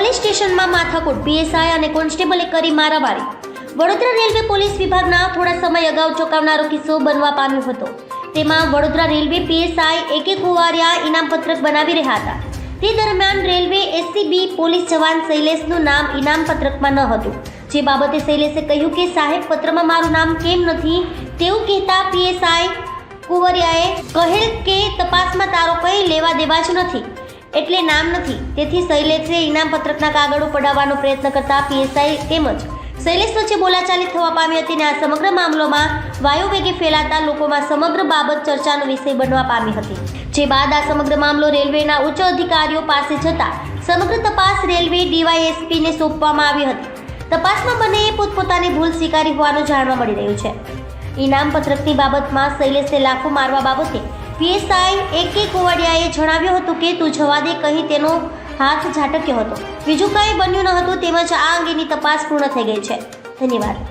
Police સ્ટેશનમાં માથાકૂટ, PSI અને કોન્સ્ટેબલે કરી મારામારી. વડોદરા રેલવે પોલીસ વિભાગના થોડા સમય અગાઉ ચોંકાવનારો કિસ્સો બનવા પામ્યો હતો. તેમાં વડોદરા રેલવે પીએસઆઈ એ કે કુવારિયા ઇનામપત્રક બનાવી રહ્યા હતા. તે દરમિયાન રેલવે એસસીબી પોલીસ જવાન શૈલેષનું નામ ઇનામપત્રકમાં ન હતું. જે બાબતે શૈલેષે કહ્યું કે, સાહેબ, પત્રમાં મારું નામ કેમ નથી? તેવું કહેતા પીએસઆઈ કુંવરિયાએ કહેલ કે, તપાસમાં તારો કંઈ લેવા દેવા જ નથી. એટલે નામ નથી. તેથી શૈલેષે ઇનામપત્રકના કાગળો પડાવવાનો પ્રયત્ન કરતા પીએસઆઈ તેમજ શૈલેષ વચ્ચે બોલાચાલી થવા પામી હતી અને આ સમગ્ર મામલોમાં વાયુવેગે ફેલાતા લોકોમાં સમગ્ર બાબત ચર્ચાનો વિષય બનવા પામી હતી. જે બાદ આ સમગ્ર મામલો રેલવેના ઉચ્ચ અધિકારીઓ પાસે જતા સમગ્ર તપાસ રેલવે ડીવાયએસપીને સોંપવામાં આવી હતી. તપાસમાં બંનેએ પોતપોતાની ભૂલ સ્વીકારી હોવાનું જાણવા મળી રહ્યું છે. ઇનામપત્રકની બાબતમાં શૈલેષે લાફો મારવા બાબતે પીએસઆઈ એ કે કોવાડિયાએ જણાવ્યું હતું કે તું જવા દે કહી તેનો હાથ ઝાટક્યો હતો. બીજું કંઈ બન્યું ન હતું, તેમજ આ અંગેની તપાસ પૂર્ણ થઈ ગઈ છે. ધન્યવાદ.